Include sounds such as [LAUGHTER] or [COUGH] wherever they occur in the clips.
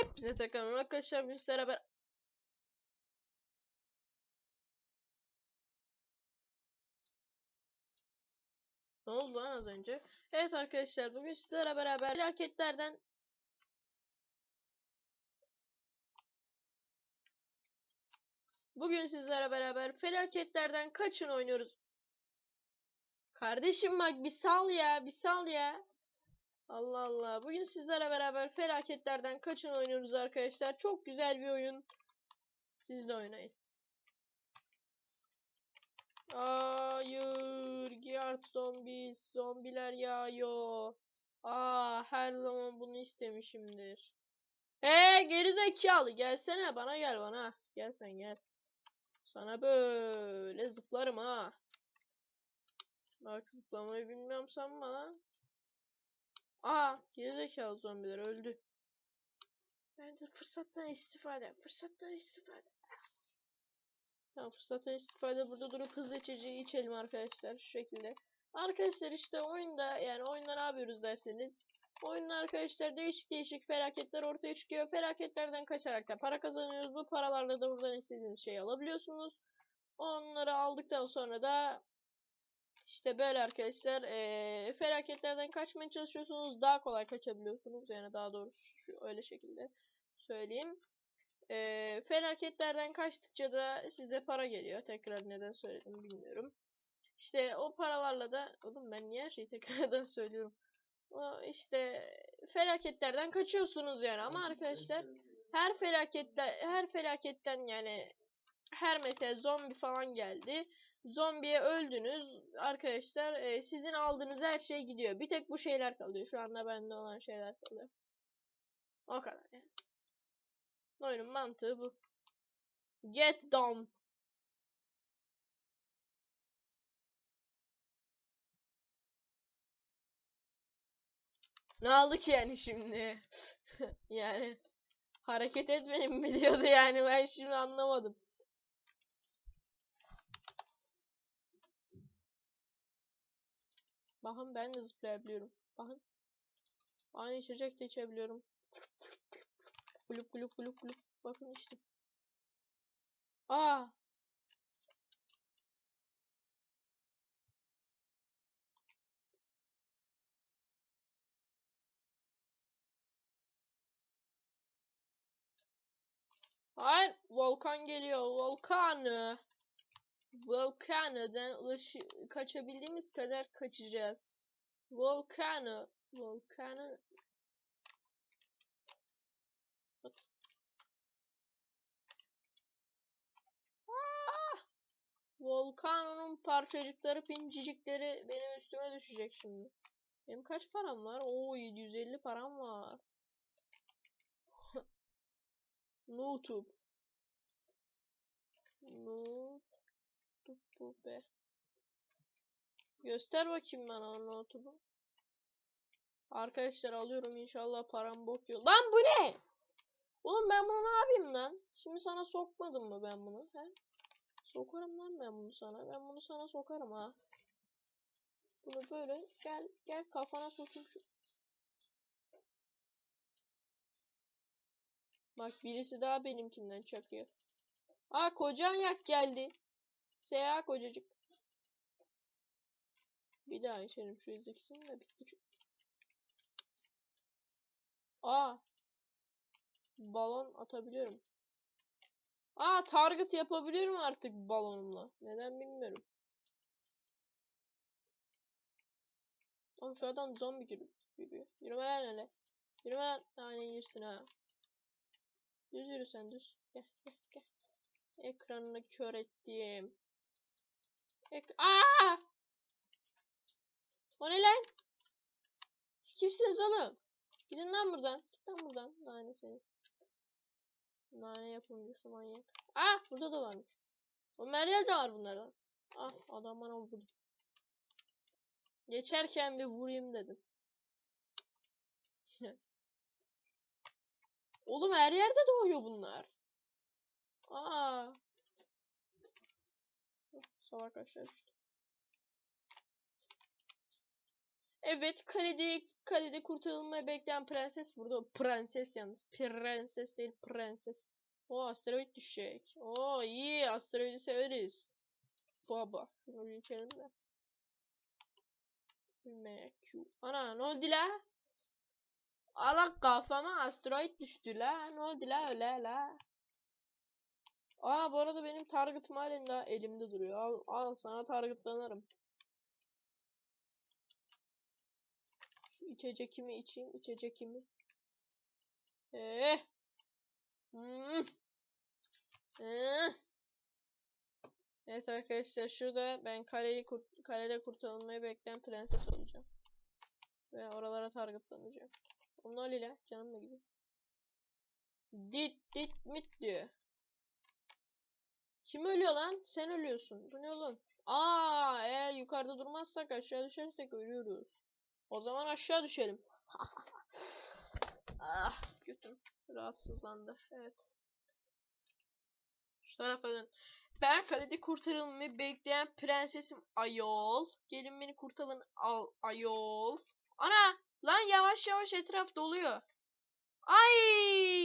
Hepinize takalım arkadaşlar biz beraber. Ne oldu lan az önce? Evet arkadaşlar bugün sizlerle beraber felaketlerden Bugün sizlerle beraber felaketlerden kaçın oynuyoruz. Kardeşim bak bir sal ya, bir sal ya. Allah Allah. Bugün sizlerle beraber felaketlerden kaçın oynuyoruz arkadaşlar. Çok güzel bir oyun. Siz de oynayın. Hayır. Giyart zombi. Zombiler yağıyor. Aa, her zaman bunu istemişimdir. He gerizekalı gelsene bana gel bana. Gel sen gel. Sana böyle zıplarım ha. Bak zıplamayı bilmiyorum sanma lan. Aa gerizekalı zombiler öldü. Bence fırsattan istifade. Fırsattan istifade. Tamam fırsattan istifade burada durup hızlı içeceği içelim arkadaşlar şu şekilde. Arkadaşlar işte oyunda yani oyunda ne yapıyoruz derseniz. Oyunda arkadaşlar değişik değişik felaketler ortaya çıkıyor. Felaketlerden kaçarak da para kazanıyoruz. Bu paralarla da buradan istediğiniz şeyi alabiliyorsunuz. Onları aldıktan sonra da işte böyle arkadaşlar eee, felaketlerden kaçmaya çalışıyorsunuz. Daha kolay kaçabiliyorsunuz. Yani daha doğrusu şu öyle şekilde söyleyeyim. Eee, felaketlerden kaçtıkça da size para geliyor. Tekrar neden söyledim bilmiyorum. İşte o paralarla da oğlum ben niye her şeyi tekrardan [LAUGHS] söylüyorum. O işte felaketlerden kaçıyorsunuz yani ama arkadaşlar her felakette her felaketten yani her mesela zombi falan geldi. Zombiye öldünüz arkadaşlar. e, sizin aldığınız her şey gidiyor. Bir tek bu şeyler kalıyor. Şu anda bende olan şeyler kalıyor. O kadar yani. Oyunun mantığı bu. Get down. Ne aldık yani şimdi? [LAUGHS] yani hareket etmeyin mi diyordu yani ben şimdi anlamadım. Bakın ben de zıplayabiliyorum. Bakın. Aynı içecek de içebiliyorum. Kulüp kulüp kulüp kulüp. Bakın işte. Aa. Hayır, volkan geliyor. Volkanı. Volkanı'dan ulaşı kaçabildiğimiz kadar kaçacağız. Volkanı. Volkanı. Ah! Volkanın parçacıkları, pincicikleri benim üstüme düşecek şimdi. Benim kaç param var? Oo 750 param var. [LAUGHS] YouTube. YouTube bu be. Göster bakayım bana o notumu. Arkadaşlar alıyorum inşallah param bok yok. Lan bu ne? Oğlum ben bunu ne yapayım lan? Şimdi sana sokmadım mı ben bunu? He? Sokarım lan ben bunu sana. Ben bunu sana sokarım ha. Bunu böyle gel gel kafana sokayım şu. Bak birisi daha benimkinden çakıyor. Aa kocan yak geldi. Seha kocacık. Bir daha içelim şu izlikisini de bitti çünkü. Aa. Balon atabiliyorum. Aa target yapabiliyorum artık balonumla. Neden bilmiyorum. Oğlum şu adam zombi gibi yürüyor. Yürüme lan hele. Yürüme lan. Tane yersin ha. Düz yürü sen düz. Gel gel gel. Ekranını kör ettim. Aa! O ne lan? Siz kimsiniz oğlum? Gidin lan buradan. Git lan buradan. Nane seni. Nane yapımcısı manyak. Aa! Burada da varmış. O her yerde var bunlardan. Ah adam bana vurdu. Geçerken bir vurayım dedim. [LAUGHS] Oğlum her yerde doğuyor bunlar. Aa. Aşağı düştü. Evet kalede kalede kurtarılmayı bekleyen prenses burada. Prenses yalnız. Prenses değil prenses. O asteroid düşecek. Oo iyi asteroidi severiz. Baba. Şunu içelim de. MQ. Ana ne oldu la? Ala kafama asteroid düştü la. Ne oldu la öyle la? Aa bu arada benim target'ım halen daha elimde duruyor. Al, al sana targetlanırım. Şu içecekimi içeyim. içecekimi. Eh. Hmm. Eh. Evet arkadaşlar şurada ben kaleyi kurt kalede kurtarılmayı bekleyen prenses olacağım. Ve oralara targetlanacağım. Onlar ile canım mı gidiyor? Dit dit mit diyor. Kim ölüyor lan? Sen ölüyorsun. Bu ne oğlum? Aa, eğer yukarıda durmazsak aşağı düşersek ölüyoruz. O zaman aşağı düşelim. [LAUGHS] ah, götüm rahatsızlandı. Evet. Şu tarafa dön. Ben kalede kurtarılmayı bekleyen prensesim Ayol. Gelin beni kurtarın al Ayol. Ana! Lan yavaş yavaş etraf doluyor. Ay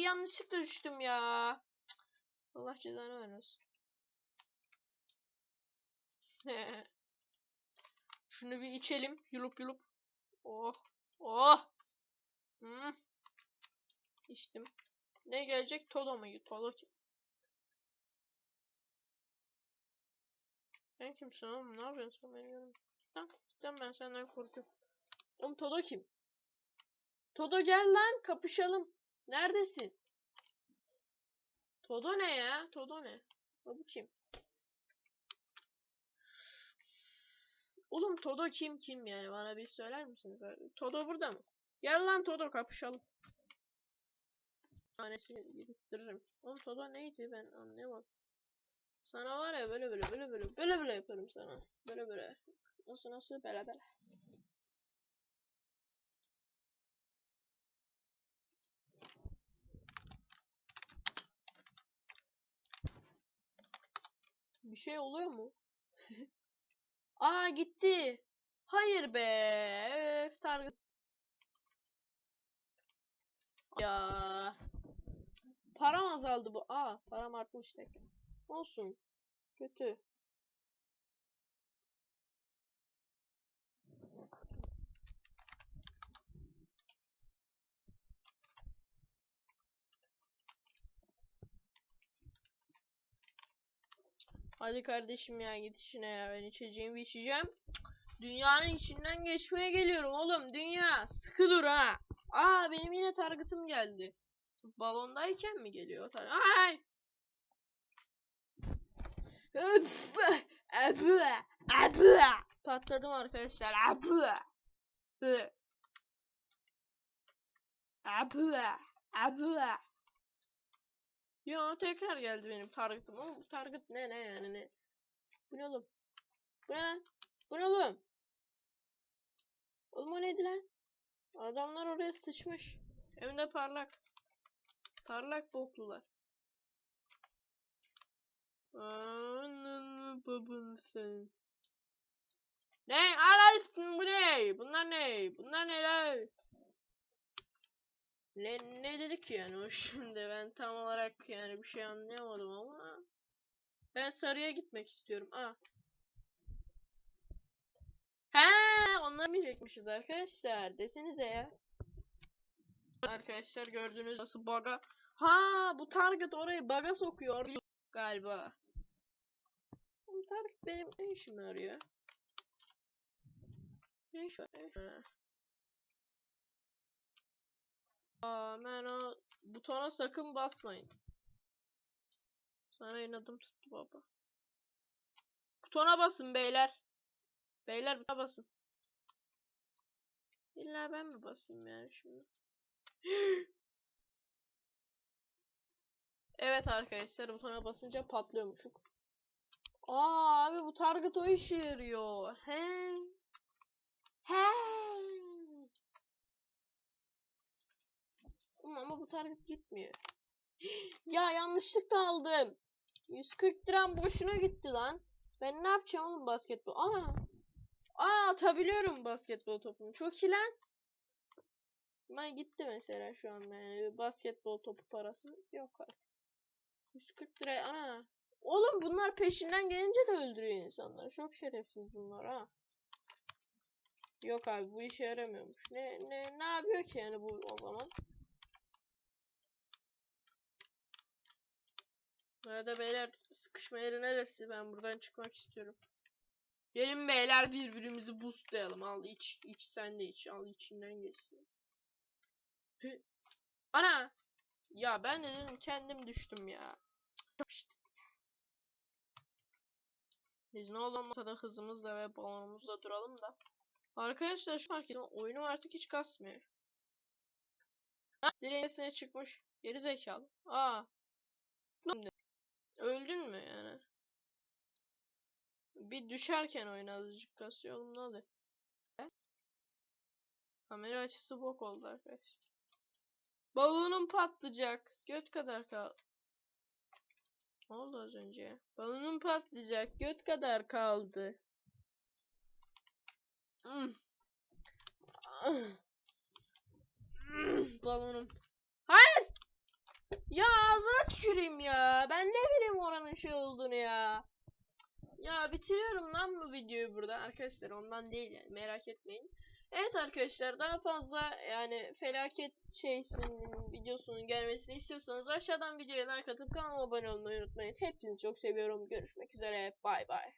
yanlışlıkla düştüm ya. Allah cezanı vermesin. Şunu bir içelim. Yulup yulup. Oh. Oh. Hmm. İçtim. Ne gelecek? Todo mu? Todo kim? Sen kimsin oğlum? Ne yapıyorsun sen benim yanımda? Lan, ben senden korkuyorum. Oğlum Todo kim? Todo gel lan kapışalım. Neredesin? Todo ne ya? Todo ne? Bu kim? Oğlum Todo kim kim yani bana bir söyler misiniz? Todo burada mı? Gel lan Todo kapışalım. Tanesini yedittiririm. Oğlum Todo neydi ben anlayamadım. Sana var ya böyle böyle böyle böyle böyle böyle yaparım sana. Böyle böyle. Nasıl nasıl böyle böyle. Bir şey oluyor mu? [LAUGHS] Aa gitti. Hayır be. Öf, target. Ya. Param azaldı bu. Aa param artmış tekrar. Olsun. Kötü. Hadi kardeşim ya git işine ya ben içeceğimi içeceğim. Dünyanın içinden geçmeye geliyorum oğlum dünya. Sıkı dur ha. Aa benim yine target'ım geldi. Balondayken mi geliyor? Ay! Patladım arkadaşlar. Abı! Hı. Abı! Yo tekrar geldi benim target'ım. Oğlum bu target ne ne yani ne? Bu ne oğlum? Bu ne lan? Bu ne oğlum? Oğlum o neydi lan? Adamlar oraya sıçmış. Hem de parlak. Parlak boklular. Ananı babanı sen. Ne? Alalsın bu ne? Bunlar ne? Bunlar neler? Ne, ne dedik yani o [LAUGHS] şimdi ben tam olarak yani bir şey anlayamadım ama ben sarıya gitmek istiyorum. Aa. He, onları mı yiyecekmişiz arkadaşlar? Desenize ya. Arkadaşlar gördüğünüz nasıl baga. Ha, bu target orayı baga sokuyor galiba. Bu target benim ne işime yarıyor? Ne iş var? Ben o butona sakın basmayın. Sana inadım tuttu baba. Butona basın beyler. Beyler butona basın. İlla ben mi basayım yani şimdi? [GASPS] evet arkadaşlar butona basınca patlıyormuşuk. Aa abi bu target o işe yarıyor. He. He. Oğlum Ama bu target gitmiyor. [GASPS] ya yanlışlıkla aldım. 140 liram boşuna gitti lan. Ben ne yapacağım oğlum basketbol? Aa. Aa atabiliyorum basketbol topunu. Çok iyi lan. Ben gitti mesela şu anda yani basketbol topu parası yok artık. 140 liraya ana. Oğlum bunlar peşinden gelince de öldürüyor insanları. Çok şerefsiz bunlar ha. Yok abi bu işe yaramıyormuş. Ne ne ne yapıyor ki yani bu o zaman? Arada beyler sıkışma yeri neresi? Ben buradan çıkmak istiyorum. Gelin beyler birbirimizi boostlayalım. Al iç. iç sen de iç. Al içinden geçsin. Hı. Ana! Ya ben de dedim kendim düştüm ya. Biz ne olmasa da hızımızla ve balonumuzla duralım da. Arkadaşlar şu fark ettim. Oyunum artık hiç kasmıyor. Direğesine çıkmış. Geri zekalı. Aa. Şimdi. Öldün mü yani? Bir düşerken oyun azıcık kasıyor oğlum ne? He? Kamera açısı bok oldu arkadaşlar. Balonum patlayacak. Göt kadar kal. Ne oldu az önce? Balonum patlayacak. Göt kadar kaldı. Balonum. Hayır! Ya ağzına tüküreyim ya. Ben ne oranın şey olduğunu ya. Ya bitiriyorum lan bu videoyu burada arkadaşlar ondan değil yani merak etmeyin. Evet arkadaşlar daha fazla yani felaket şeysinin videosunun gelmesini istiyorsanız aşağıdan videoya like atıp kanalıma abone olmayı unutmayın. Hepinizi çok seviyorum. Görüşmek üzere. Bay bay.